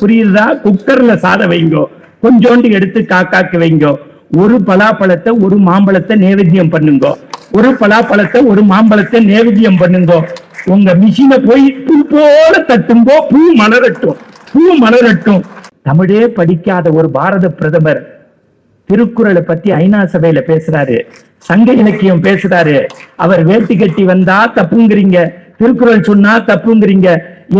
புரியுதா? குக்கர்ல சாதம் வைங்கோ. கொஞ்சோண்டு எடுத்து காக்காக்கு வைங்கோ. ஒரு பலாப்பழத்தை ஒரு மாம்பழத்தை நேவேத்தியம் பண்ணுங்கோ. ஒரு பலாப்பழத்தை ஒரு மாம்பழத்தை நேவேத்தியம் பண்ணுங்கோ. உங்க மிஷினை போய் பூ போல தட்டும்போ பூ மலரட்டும். பூ மலரட்டும். தமிழே படிக்காத ஒரு பாரத பிரதமர் திருக்குறளை பத்தி ஐநா சபையில பேசுறாரு. சங்க இலக்கியம் பேசுறாரு. அவர் வேட்டி கட்டி வந்தா தப்புங்கிறீங்க. திருக்குறள் சொன்னா தப்புங்கிறீங்க.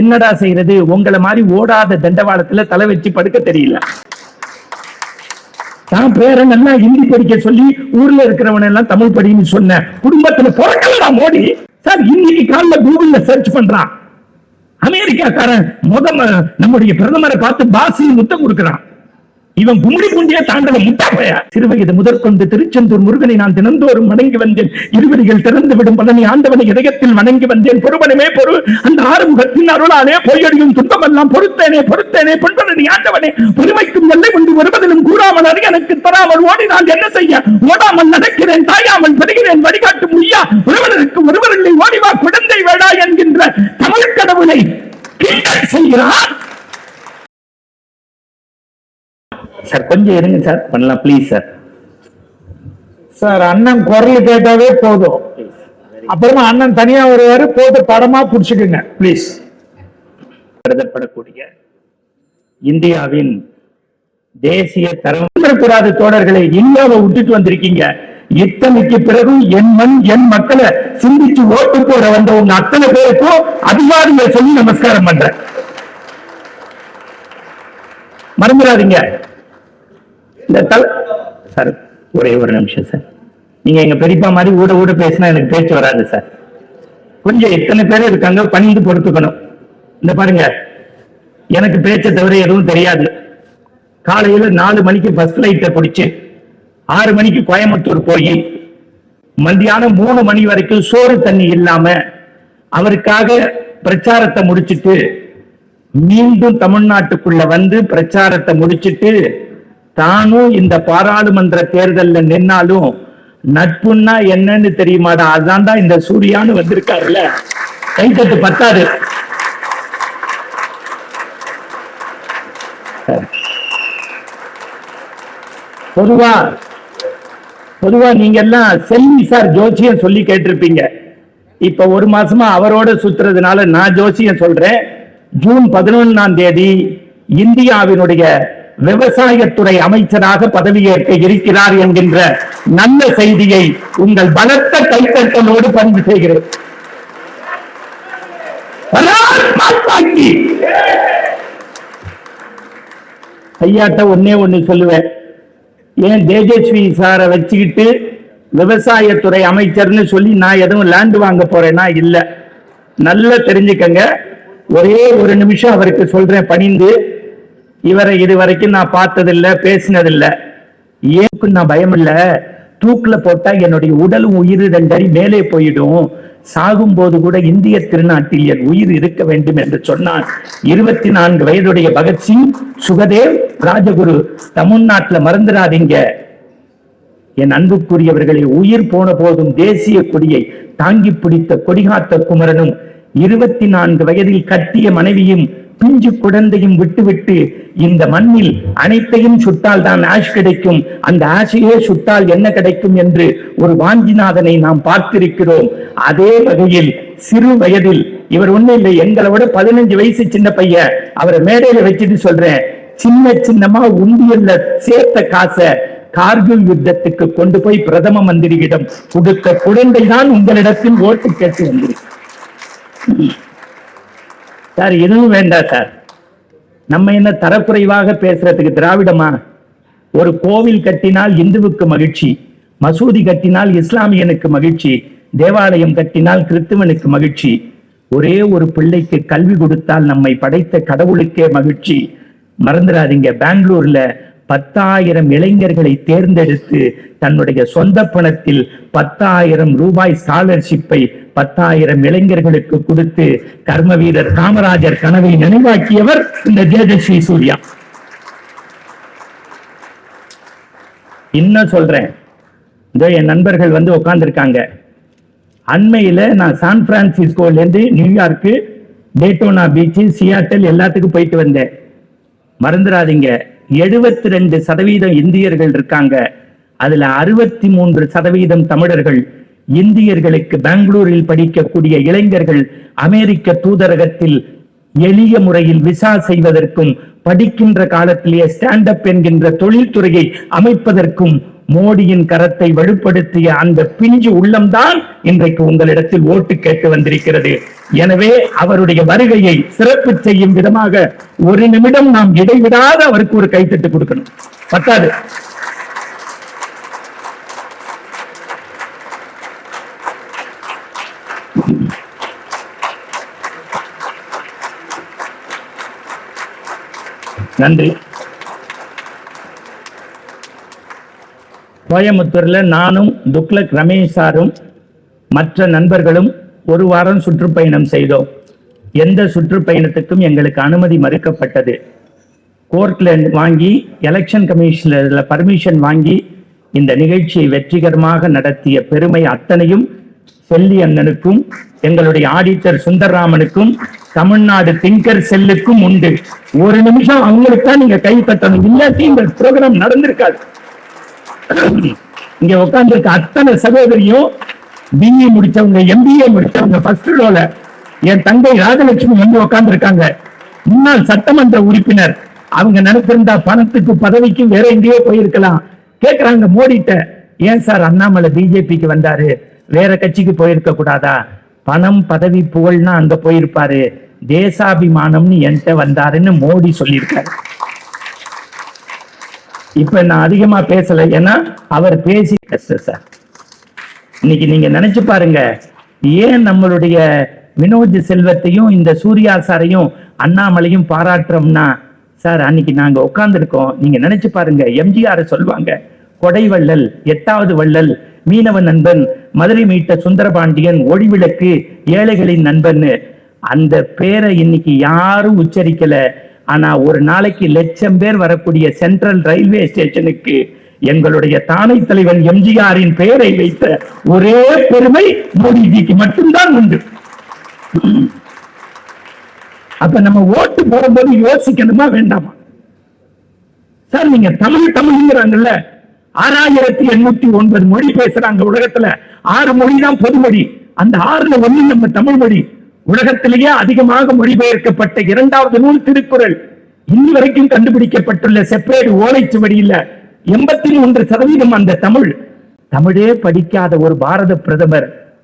என்னடா செய்யறது உங்களை மாதிரி ஓடாத தண்டவாளத்துல தலை வச்சு படுக்க தெரியல. நான் பேரன் எல்லாம் ஹிந்தி படிக்க சொல்லி ஊர்ல இருக்கிறவன் எல்லாம் தமிழ் படின்னு சொன்னேன் குடும்பத்துல பிறக்கலடா மோடி. சார் இன்னைக்கு காலைல கூகுள்ல சர்ச் பண்றான். அமெரிக்காக்காரன் முத நம்முடைய பிரதமரை பார்த்து பாசி முத்தம் கொடுக்கிறான். இவன் கும்மிடி குஞ்சிய தாண்டவ முட்டாப்பையா? சிறுவயது முதற்கொண்டு திருச்செந்தூர் முருகனை நான் தினந்தோறும் வணங்கி வந்தேன். இருவரிகள் திறந்து விடும் பழனி ஆண்டவனை இதயத்தில் வணங்கி வந்தேன். பொறுவனமே பொறு. அந்த ஆறுமுகத்தின் அருளாலே பொய்யடியும் துன்பமெல்லாம் பொறுத்தேனே பொறுத்தேனே பொன்பனி ஆண்டவனே. பொறுமைக்கும் எல்லை கொண்டு வருவதிலும் கூறாமல் அறிய எனக்கு தராமல் ஓடி நான் என்ன செய்ய? ஓடாமல் நடக்கிறேன் தாயாமல் பெறுகிறேன் வழிகாட்டும் ஐயா ஒருவருக்கு ஒருவரில்லை ஓடிவா குழந்தை வேடா என்கின்ற தமிழ் கடவுளை செய்கிறார். சார் கொஞ்சம் இருங்க சார். பண்ணலாம் ப்ளீஸ் சார். சார் அண்ணன் குரல் கேட்டாவே போதும். அப்புறமா அண்ணன் தனியா வருவாரு போட்டு படமா புடிச்சுக்குங்க ப்ளீஸ் கருதப்படக்கூடிய இந்தியாவின் தேசிய தரம் கூடாத தோழர்களை இந்தியாவை விட்டுட்டு வந்திருக்கீங்க. இத்தனைக்கு பிறகும் என் மண் என் மக்களை சிந்திச்சு ஓட்டு போட வந்த உங்க அத்தனை பேருக்கும் அதிகாரிகளை சொல்லி நமஸ்காரம் பண்றேன். மறந்துடாதீங்க. இந்த தலை சார் ஒரே ஒரு நிமிஷம் சார். நீங்க எங்க பெரியப்பா மாதிரி ஊட ஊட பேசினா எனக்கு பேச்சு வராது சார். கொஞ்சம் எத்தனை பேர் இருக்காங்க பணிந்து பொறுத்துக்கணும். இந்த பாருங்க எனக்கு பேச்சை தவிர எதுவும் தெரியாது. காலையில நாலு மணிக்கு பஸ் ஃபிளைட்டை பிடிச்சு ஆறு மணிக்கு கோயம்புத்தூர் போய் மத்தியானம் மூணு மணி வரைக்கும் சோறு தண்ணி இல்லாம அவருக்காக பிரச்சாரத்தை முடிச்சுட்டு மீண்டும் தமிழ்நாட்டுக்குள்ள வந்து பிரச்சாரத்தை முடிச்சுட்டு தானும் இந்த பாராளுமன்ற தேர்தல்ல நின்னாலும் நட்புன்னா என்னன்னு தெரியுமாடா? தான் இந்த சூர்யான்னு வந்திருக்காருல்ல. கைத்தட்டு பத்தாது. பொதுவா பொதுவா நீங்க எல்லாம் செல்வி சார் ஜோசியம் சொல்லி கேட்டிருப்பீங்க. இப்ப ஒரு மாசமா அவரோட சுத்துறதுனால நான் ஜோசியம் சொல்றேன். ஜூன் பதினொன்னாம் தேதி இந்தியாவினுடைய விவசாயத்துறை அமைச்சராக பதவியேற்க இருக்கிறார் என்கின்ற நல்ல செய்தியை உங்கள் பலத்த கைத்தட்டலோடு பதிவு செய்கிறேன். ஐயாட்ட ஒன்னே ஒண்ணு சொல்லுவேன். ஏன் தேஜஸ்வி சாரை வச்சுக்கிட்டு விவசாயத்துறை அமைச்சர்னு சொல்லி நான் எதுவும் லேண்ட் வாங்க போறேன்னா இல்ல. நல்லா தெரிஞ்சுக்கங்க. ஒரே ஒரு நிமிஷம் அவருக்கு சொல்றேன். பணிந்து இவரை இது வரைக்கும் நான் பார்த்ததில்ல பேசினதில்ல. ஏன் நான் பயம் இல்லை தூக்குல போட்டா என்னுடைய உடலும் உயிர் ரெண்டடி மேலே போயிடும். சாகும்போது கூட இந்திய திருநாட்டில் என் உயிர் இருக்க வேண்டும் என்று சொன்னான். இருபத்தி நான்கு வயதுடைய பகத்சிங் சுகதேவ் ராஜகுரு தமிழ்நாட்டுல மறந்துடாதீங்க. என் அன்புக்குரியவர்களை உயிர் போன போதும் தேசிய கொடியை தாங்கி பிடித்த கொடிகாத்த குமரனும் இருபத்தி நான்கு வயதில் கட்டிய மனைவியும் பிஞ்சு குழந்தையும் விட்டுவிட்டு இந்த மண்ணில் அனைத்தையும் சுட்டால் தான் ஆஷ் கிடைக்கும். அந்த ஆஷையே சுட்டால் என்ன கிடைக்கும் என்று ஒரு வாஞ்சிநாதனை நாம் பார்த்திருக்கிறோம். அதே வகையில் சிறு வயதில் இவர் ஒண்ணும் இல்லை எங்களை விட பதினஞ்சு வயசு சின்ன பையன் அவரை மேடையில வச்சுட்டு சொல்றேன் சின்ன சின்னமா உண்டியல்ல சேர்த்த காசை கார்கில் யுத்தத்துக்கு கொண்டு போய் பிரதம மந்திரியிடம் கொடுத்த குழந்தை தான் உங்களிடத்தில் ஓட்டு கேட்டு வந்திருக்கு. சார் எதுவும் வேண்டாம் சார். நம்ம என்ன தரக்குறைவாக பேசுறதுக்கு திராவிடமா? ஒரு கோவில் கட்டினால் இந்துவுக்கு மகிழ்ச்சி மசூதி கட்டினால் இஸ்லாமியனுக்கு மகிழ்ச்சி தேவாலயம் கட்டினால் கிறிஸ்துவனுக்கு மகிழ்ச்சி. ஒரே ஒரு பிள்ளைக்கு கல்வி கொடுத்தால் நம்மை படைத்த கடவுளுக்கே மகிழ்ச்சி. மறந்துடாதீங்க பெங்களூர்ல பத்தாயிரம் இளைஞர்களை தேர்ந்தெடுத்து தன்னுடைய சொந்த பணத்தில் பத்தாயிரம் ரூபாய் ஸ்காலர்ஷிப்பை பத்தாயிரம் இளைஞர்களுக்கு கொடுத்து கர்ம வீரர் காமராஜர் கனவை நினைவாக்கியவர் இந்த தேஜஸ்வி சூர்யா. இன்னும் சொல்றேன். இதோ என் நண்பர்கள் வந்து உட்காந்துருக்காங்க அண்மையில நான் சான் பிரான்சிஸ்கோல இருந்து நியூயார்க்கு டேட்டோனா பீச்சு சியாட்டல் எல்லாத்துக்கும் போயிட்டு வந்தேன். மறந்துடாதீங்க. எழுபத்தி ரெண்டு சதவீதம் இந்தியர்கள் இருக்காங்க. அதுல அறுபத்தி மூன்று சதவீதம் தமிழர்கள். இந்தியர்களுக்கு பெங்களூரில் படிக்கக்கூடிய இளைஞர்கள் அமெரிக்க தூதரகத்தில் எளிய முறையில் விசா செய்வதற்கும் படிக்கின்ற காலத்திலேயே ஸ்டாண்ட் அப் என்கின்ற தொழில்துறையை அமைப்பதற்கும் மோடியின் கரத்தை வலுப்படுத்திய அந்த பிஞ்சு உள்ளம்தான் இன்றைக்கு உங்களிடத்தில் ஓட்டு கேட்டு வந்திருக்கிறது. எனவே அவருடைய வருகையை சிறப்பு செய்யும் விதமாக ஒரு நிமிடம் நாம் இடைவிடாத அவருக்கு ஒரு கைத்தட்டு கொடுக்கணும். பத்தாது. நன்றி. கோயம்புத்தூர்ல நானும் துக்லக் ரமேஷ் சாரும் மற்ற நண்பர்களும் ஒரு வாரம் சுற்றுப்பயணம் செய்தோம். எந்த சுற்றுப்பயணத்துக்கும் எங்களுக்கு அனுமதி மறுக்கப்பட்டது. கோர்ட்ல வாங்கி எலெக்ஷன் கமிஷன்ல பர்மிஷன் வாங்கி இந்த நிகழ்ச்சியை வெற்றிகரமாக நடத்திய பெருமை அத்தனையும் செல்லி அண்ணனுக்கும் எங்களுடைய ஆடிட்டர் சுந்தரராமனுக்கும் தமிழ்நாடு திங்கர் செல்லுக்கும் உண்டு. ஒரு நிமிஷம் அவங்களுக்கு தான் நீங்க கை தட்டணும். இல்லாட்டி இந்த ப்ரோக்ராம் நடந்திருக்காது. இங்க உட்காந்துருக்க அத்தனை சகோதரியும் பிஇ முடிச்சவங்க எம்பிஏ முடிச்சவங்க ஃபர்ஸ்ட் ரோல என் தங்கை ராஜலட்சுமி வந்து உட்காந்துருக்காங்க முன்னாள் சட்டமன்ற உறுப்பினர். அவங்க நினைச்சிருந்தா பணத்துக்கு பதவிக்கு வேற எங்கேயோ போயிருக்கலாம். கேக்குறாங்க மோடிட்ட ஏன் சார் அண்ணாமலை பிஜேபிக்கு வந்தாரு? வேற கட்சிக்கு போயிருக்க கூடாதா? பணம் பதவி புகழ்னா அங்க போயிருப்பாரு. தேசாபிமானம்னு என்கிட்ட வந்தாருன்னு மோடி சொல்லியிருக்காரு. இப்ப நான் அதிகமா பேசல. ஏன்னா அவர் பேசி சார். இன்னைக்கு நீங்க நினைச்சு பாருங்க. ஏன் நம்மளுடைய வினோத் செல்வத்தையும் இந்த சூர்யா சாரையும் அண்ணாமலையும் பாராட்டுறோம்னா சார் அன்னைக்கு நாங்க உட்கார்ந்துருக்கோம். நீங்க நினைச்சு பாருங்க. எம்ஜிஆர் சொல்லுவாங்க கொடை வள்ளல் எட்டாவது வள்ளல் மீனவ நண்பன் மதுரை மீட்ட சுந்தரபாண்டியன் ஒளிவிளக்கு ஏழைகளின் நண்பன்னு. அந்த பேரை இன்னைக்கு யாரும் உச்சரிக்கல. ஆனா ஒரு நாளைக்கு லட்சம் பேர் வரக்கூடிய சென்ட்ரல் ரயில்வே ஸ்டேஷனுக்கு எங்களுடைய தானை தலைவன் எம்ஜிஆரின் பெயரை வைத்த ஒரே பெருமை மோடிஜிக்கு மட்டும்தான் உண்டு. அப்ப நம்ம ஓட்டு போடும்போது யோசிக்கணுமா வேண்டாமா? சார் நீங்க தமிழ் தமிழ்ங்கிறாங்கல்ல ஆறாயிரத்தி எண்ணூத்தி ஒன்பது மொழி பேசுறாங்க உலகத்துல. ஆறு மொழி தான் பொதுமொழி. அந்த ஆறுல ஒண்ணு நம்ம தமிழ் மொழி. உலகத்திலேயே அதிகமாக மொழிபெயர்க்கப்பட்ட இரண்டாவது நூல் திருக்குறள். இன்னி வரைக்கும் கண்டுபிடிக்கப்பட்டுள்ள செப்பேடு ஓலைச்சுவடியில எண்பத்தி மூன்று சதவீதம் அந்த தமிழ். தமிழே படிக்காத ஒரு பாரத பிரதமர்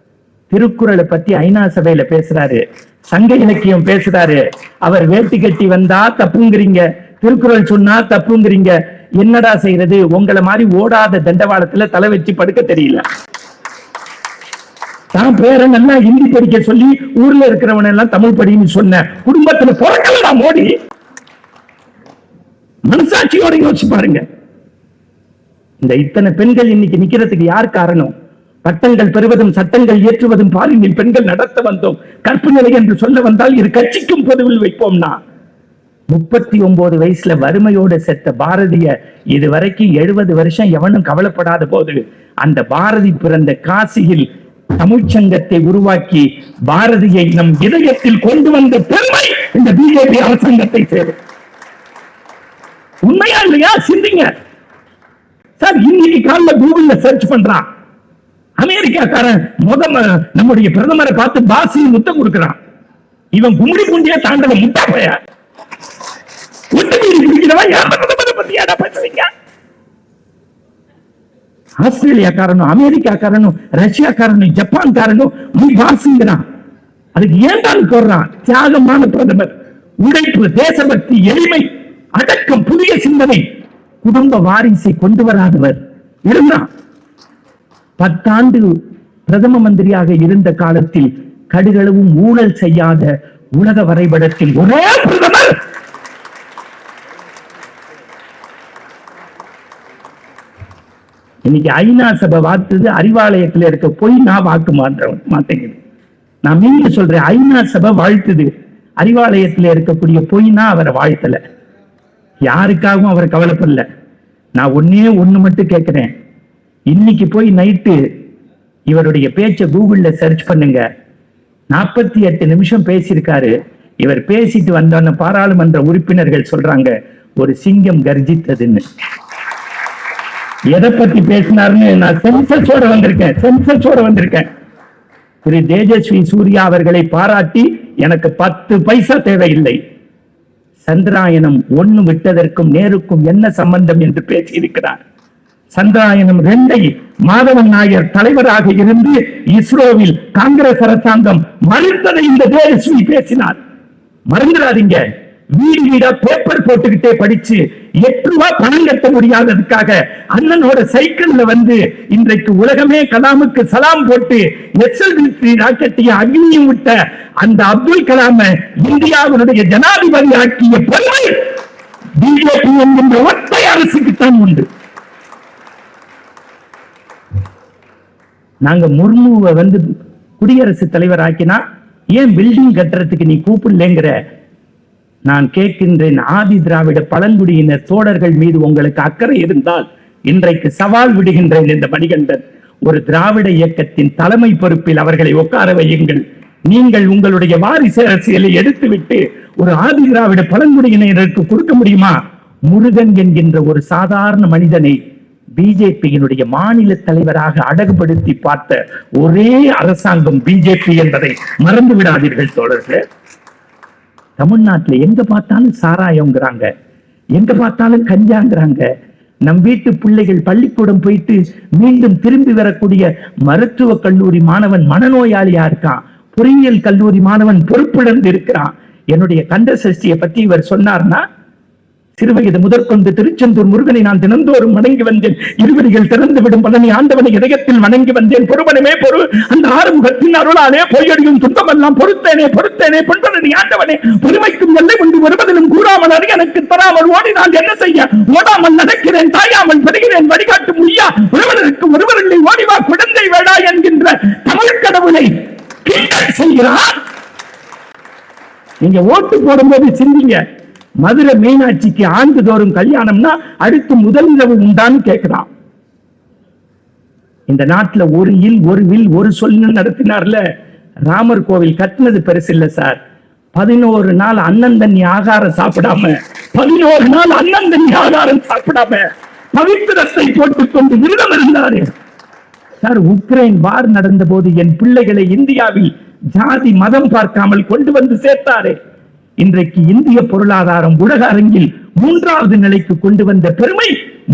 திருக்குறளை பத்தி ஐநா சபையில பேசுறாரு. சங்க இலக்கியம் பேசுறாரு. அவர் வேட்டி கட்டி வந்தா தப்புங்கிறீங்க. திருக்குறள் சொன்னா தப்புங்கிறீங்க. என்னடா செய்யறது? உங்களை மாதிரி ஓடாத தண்டவாளத்துல தலை வச்சு படுக்க தெரியல. தான் பேரை நல்லா ஹிந்தி படிக்க சொல்லி ஊர்ல இருக்கிறவன் எல்லாம் தமிழ் படின்னு சொன்ன குடும்பத்துல பிறக்கலடா மோடி. மனசாட்சியோட யோசிச்சு பாருங்க. இந்த இத்தனை பெண்கள் இன்னைக்கு நிக்கிறதுக்கு யார் காரணம்? பட்டங்கள் பெறுவதும் சட்டங்கள் இயற்றுவதும் பாலினில் பெண்கள் நடத்த வந்தோம். கற்பு நிலை என்று சொல்ல வந்தால் இரு கட்சிக்கும் பொதுவில் வைப்போம்னா. முப்பத்தி ஒன்பது வயசுல வறுமையோட செத்த பாரதிய இதுவரைக்கும் எழுபது வருஷம் எவனும் கவலைப்படாத போது அந்த பாரதி பிறந்த காசியில் தமிழ்ச்சங்கத்தை உருவாக்கி பாரதியை நம் இதயத்தில் கொண்டு வந்த பெருமை இந்த பிஜேபி அரசாங்கத்தை சேரும். உண்மையா இல்லையா? சிந்திங்க. சார் இன்னைக்கு காலைல கூகுள்ல சர்ச் பண்றான். அமெரிக்காக்காரன் முத நம்முடைய பிரதமரை பார்த்து பாசி முத்தம் கொடுக்கிறான். இவன் கும்மிடி பூண்டியா தாண்டல முட்டா பைய ஒட்டு மீறி குடிக்கிறவன் யார்? பிரதமரை பத்தி பேசுறீங்க? ஆஸ்திரேலியாக்காரனும் அமெரிக்காக்காரனும் ரஷ்யாக்காரனும் ஜப்பான்காரனும் நீ பாசிங்கிறான் அதுக்கு ஏன் போடுறான் தியாகமான பிரதமர் உழைப்பு தேசபக்தி எளிமை அடக்கம் புதிய சிந்தனை. குடும்ப வாரிசை கொண்டு வராதவர் இருந்தான். பத்தாண்டு பிரதம மந்திரியாக இருந்த காலத்தில் கடுகளவும் ஊழல் செய்யாத உலக வரைபடத்தில் ஒரே பிரதமர் இன்னைக்கு ஐநா சபை வாக்குது அறிவாலயத்தில் இருக்க போய் நான் வாக்கு மாற்ற மாட்டேங்குது. நான் மீண்டும் சொல்றேன் ஐநா சபை வாழ்த்துது. அறிவாலயத்தில் இருக்கக்கூடிய பொய்னா அவரை வாழ்த்தல. யாருக்காகவும் அவர் கவலைப்படல. நான் ஒன்னே ஒன்று மட்டும் கேட்குறேன் இன்னைக்கு போய் நைட்டு இவருடைய பேச்சை கூகுளில் சர்ச் பண்ணுங்க. நாற்பத்தி எட்டு நிமிஷம் பேசியிருக்காரு. இவர் பேசிட்டு வந்தோன்னு பாராளுமன்ற உறுப்பினர்கள் சொல்றாங்க ஒரு சிங்கம் கர்ஜித்ததுன்னு. எதை பத்தி பேசினாருன்னு நான் சென்சஸோட வந்திருக்கேன் சென்சஸோட வந்திருக்கேன். திரு தேஜஸ்வி சூர்யா அவர்களை பாராட்டி எனக்கு பத்து பைசா தேவையில்லை. சந்திராயனம் ஒண்ணு விட்டதற்கும் நேருக்கும் என்ன சம்பந்தம் என்று பேசியிருக்கிறார். சந்திராயனம் ரெண்டை மாதவன் நாயர் தலைவராக இருந்து இஸ்ரோவில் காங்கிரஸ் அரசாங்கம் மறுத்ததை இந்த தேஜஸ்வி பேசினார். மறந்துடாதீங்க. வீடு வீடா பேப்பர் போட்டுக்கிட்டே படிச்சு எட்டு ரூபாய் பணம் கட்ட முடியாததுக்காக அண்ணனோட சைக்கிள்ல வந்து இன்றைக்கு உலகமே கலாமுக்கு சலாம் போட்டு எஸ்எல்வி ராக்கெட்டையும் அக்னியும் விட்ட அந்த அப்துல் கலாம இந்தியாவினுடைய ஜனாதிபதி ஆக்கிய பெருமை பிஜேபி என்கின்ற ஒற்றை அரசுக்குத்தான் உண்டு. நாங்க முர்முவை வந்து குடியரசுத் தலைவர் ஆக்கினா ஏன் பில்டிங் கட்டுறதுக்கு நீ கூப்பிடலைங்கிற நான் கேட்கின்றேன் ஆதி திராவிட பழங்குடியினர் தோழர்கள் மீது உங்களுக்கு அக்கறை இருந்தால் இன்றைக்கு சவால் விடுகின்றேன் இந்த மணிகண்டன். ஒரு திராவிட இயக்கத்தின் தலைமை பொறுப்பில் அவர்களை உட்கார வையுங்கள். நீங்கள் உங்களுடைய வாரிசு அரசியலை எடுத்துவிட்டு ஒரு ஆதி திராவிட பழங்குடியினருக்கு கொடுக்க முடியுமா? முருகன் என்கின்ற ஒரு சாதாரண மனிதனை பிஜேபியினுடைய மாநில தலைவராக அடகுபடுத்தி பார்த்த ஒரே அரசாங்கம் பிஜேபி என்பதை மறந்து விடாதீர்கள் தோழர்களே. தமிழ்நாட்டுல எங்க பார்த்தாலும் சாராயங்கிறாங்க எங்க பார்த்தாலும் கஞ்சாங்கிறாங்க. நம் வீட்டு பிள்ளைகள் பள்ளிக்கூடம் போயிட்டு மீண்டும் திரும்பி வரக்கூடிய மருத்துவ கல்லூரி மாணவன் மனநோயாளியா இருக்கான். பொறியியல் கல்லூரி மாணவன் பொறுப்பிழந்து இருக்கிறான். என்னுடைய கந்த சஷ்டியை பத்தி இவர் சொன்னார்னா சிறுவயது முதற்கொண்டு திருச்செந்தூர் முருகனை நான் தினந்தோறும் வணங்கி வந்தேன். இருவரிகள் திறந்து விடும் பழனி ஆண்டவனை இதயத்தில் வணங்கி வந்தேன். பொறுவனமே பொறு. அந்த ஆறுமுகத்தின் அருளாலே பொய்யடியும் துன்பமெல்லாம் பொறுத்தேனே பொறுத்தேனே பொன்பதனி ஆண்டவனே. பொறுமைக்கும் எல்லை கொண்டு வருவதிலும் கூறாமல் அறி எனக்கு தராமல் ஓடி நான் என்ன செய்ய? ஓடாமல் நடக்கிறேன் தாயாமல் பெறுகிறேன் வழிகாட்டும் முடியா ஒருவருக்கு ஒருவரில்லை ஓடிவா குழந்தை வேடா என்கின்ற தமிழ் கடவுளை செய்கிறார். நீங்க ஓட்டு போடும்போது சிந்திங்க. மதுரை மீனாட்சிக்கு ஆண்டுதோறும் கல்யாணம்னா அடுத்து முதல் இரவு உண்டான்னு கேட்கிறான் இந்த நாட்டுல ஒரு இல் ஒரு வில் ஒரு சொல்னு நடத்தினார்ல? ராமர் கோவில் கட்டினது பெருசு இல்ல சார். பதினோரு நாள் அண்ணன் தண்ணி ஆகாரம் சாப்பிடாம பதினோரு நாள் அண்ணன் தண்ணி ஆகாரம் சாப்பிடாம பவித்திரத்தை போட்டுக்கொண்டு விரதம் இருந்தாரு. சார் உக்ரைன் வார் நடந்த போது என் பிள்ளைகளை இந்தியாவில் ஜாதி மதம் பார்க்காமல் கொண்டு வந்து சேர்த்தாரே. இன்றைக்கு இந்திய பொருளாதாரம் உலக அரங்கில் மூன்றாவது நிலைக்கு கொண்டு வந்த பெருமை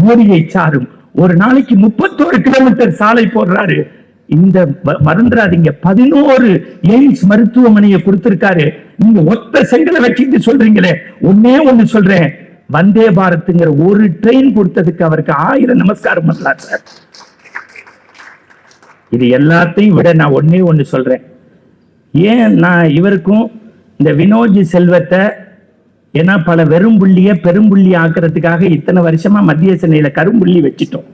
மோடியை சாரும். ஒரு நாளைக்கு முப்பத்தோரு கிலோமீட்டர் சாலை போடுறாரு. இந்த மறந்துடாதீங்க. பதினோரு எய்ம்ஸ் மருத்துவமனையை கொடுத்திருக்காரு. நீங்க ஒத்த செங்கலை வச்சுட்டு சொல்றீங்களே. ஒன்னே ஒண்ணு சொல்றேன். வந்தே பாரத்ங்கிற ஒரு ட்ரெயின் கொடுத்ததுக்கு அவருக்கு ஆயிரம் நமஸ்காரம் பண்ணலாம் சார். இது எல்லாத்தையும் விட நான் ஒன்னே ஒண்ணு சொல்றேன். ஏன் நான் இவருக்கும் இந்த வினோஜி செல்வத்தை ஏன்னா பல வெறும் புள்ளிய பெரும்புள்ளி ஆக்குறதுக்காக இத்தனை வருஷமா மத்திய சென்னையில கரும்புள்ளி வச்சிட்டோம்.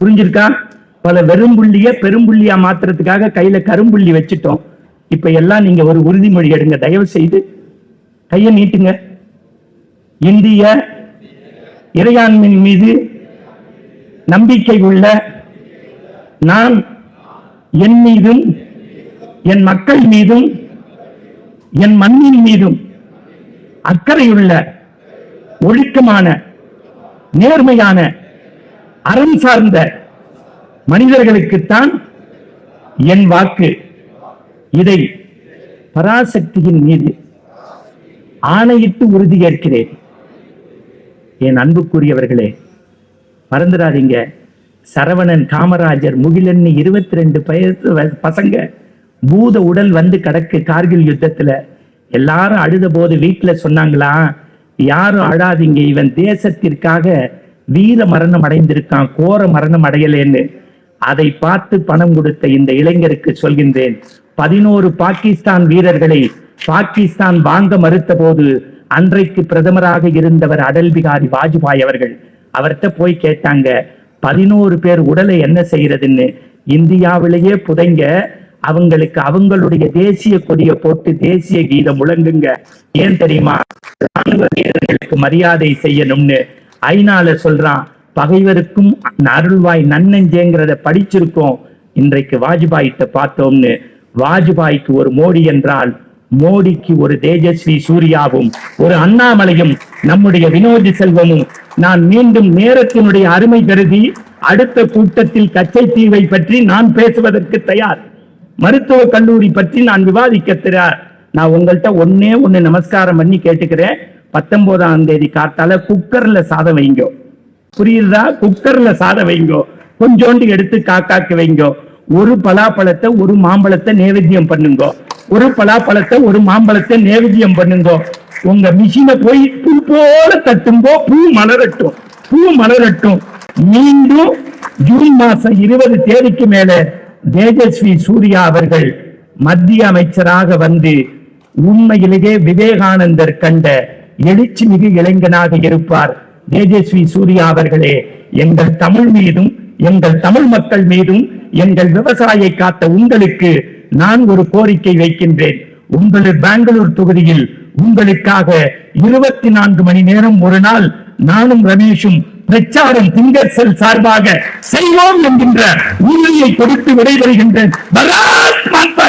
புரிஞ்சிருக்கா? பல வெறும் புள்ளிய பெரும்புள்ளியா மாத்துறதுக்காக கையில கரும்புள்ளி வச்சிட்டோம். இப்ப எல்லாம் நீங்க ஒரு உறுதிமொழி எடுங்க. தயவு செய்து கையை நீட்டுங்க. இந்திய இறையாண்மையின் மீது நம்பிக்கை உள்ள நான் என் மீதும் என் மக்கள் மீதும் என் மண்ணின் மீதும் அக்கறையுள்ள ஒழுக்கமான நேர்மையான அறம் சார்ந்த மனிதர்களுக்குத்தான் என் வாக்கு. இதை பராசக்தியின் மீது ஆணையிட்டு உறுதியேற்கிறேன். என் அன்புக்குரியவர்களே மறந்துடாதீங்க. சரவணன் காமராஜர் முகிலன்னு இருபத்தி ரெண்டு பசங்க. பூத உடல் வந்து கிடக்கு கார்கில் யுத்தத்துல. எல்லாரும் அழுத போது வீட்டுல சொன்னாங்களா யாரும் அழாதீங்க இவன் தேசத்திற்காக வீர மரணம் அடைந்திருக்கான் கோர மரணம் அடையலேன்னு. அதை பார்த்து பணம் கொடுத்த இந்த இளைஞருக்கு சொல்கின்றேன் பதினோரு பாகிஸ்தான் வீரர்களை பாகிஸ்தான் வாங்க மறுத்த போது அன்றைக்கு பிரதமராக இருந்தவர் அடல் பிகாரி வாஜ்பாய் அவர்கள். அவர்கிட்ட போய் கேட்டாங்க பதினோரு பேர் உடலை என்ன செய்யறதுன்னு? இந்தியாவிலேயே புதைங்க அவங்களுக்கு அவங்களுடைய தேசிய கொடியை போட்டு தேசிய கீதம் முழங்குங்க. ஏன் தெரியுமா? ராணுவ வீரர்களுக்கு மரியாதை செய்யணும்னு. ஐநால சொல்றான் பகைவருக்கும் அருள்வாய் நன்னஞ்சேங்கிறத படிச்சிருக்கோம். இன்றைக்கு வாஜ்பாயிட்ட பார்த்தோம்னு. வாஜ்பாய்க்கு ஒரு மோடி என்றால் மோடிக்கு ஒரு தேஜஸ்வி சூர்யாவும் ஒரு அண்ணாமலையும் நம்முடைய வினோதி செல்வமும். நான் மீண்டும் நேரத்தினுடைய அருமை கருதி அடுத்த கூட்டத்தில் கச்சை தீவை பற்றி நான் பேசுவதற்கு தயார். மருத்துவ கல்லூரி பற்றி நான் விவாதிக்க தயார். நான் உங்கள்கிட்ட ஒன்னே ஒண்ணு நமஸ்காரம் பண்ணி கேட்டுக்கிறேன். பத்தொன்பதாம் தேதி காத்தால குக்கர்ல சாதம் வைங்க. புரியுதா? குக்கர்ல சாதம் வைங்கோ. கொஞ்சோண்டு எடுத்து காக்காக்கு வைங்கோ. ஒரு பலாப்பழத்தை ஒரு மாம்பழத்தை நேவேத்தியம் பண்ணுங்க. ஒரு பலாப்பழத்தை ஒரு மாம்பழத்தை நேவேத்தியம் பண்ணுங்க. உங்க மிஷினை போய் பூ போல தட்டும்போ பூ மலரட்டும். பூ மலரட்டும். மீண்டும் ஜூன் மாசம் இருபது தேதிக்கு மேல தேஜஸ்வி சூர்யா அவர்கள் மத்திய அமைச்சராக வந்து உண்மையிலேயே விவேகானந்தர் கண்ட எழுச்சி மிகு இளைஞனாக இருப்பார். தேஜஸ்வி சூர்யா அவர்களே எங்கள் தமிழ் மீதும் எங்கள் தமிழ் மக்கள் மீதும் எங்கள் விவசாயை காத்த உங்களுக்கு நான் ஒரு கோரிக்கை வைக்கின்றேன். உங்கள் பெங்களூர் தொகுதியில் உங்களுக்காக இருபத்தி நான்கு மணி நேரம் ஒரு நாள் நானும் ரமேஷும் பிரச்சாரம் திங்கர் செல் சார்பாக செய்வோம் என்கின்ற உறுதியை கொடுத்து விடைபெறுகின்ற பராத் மாதா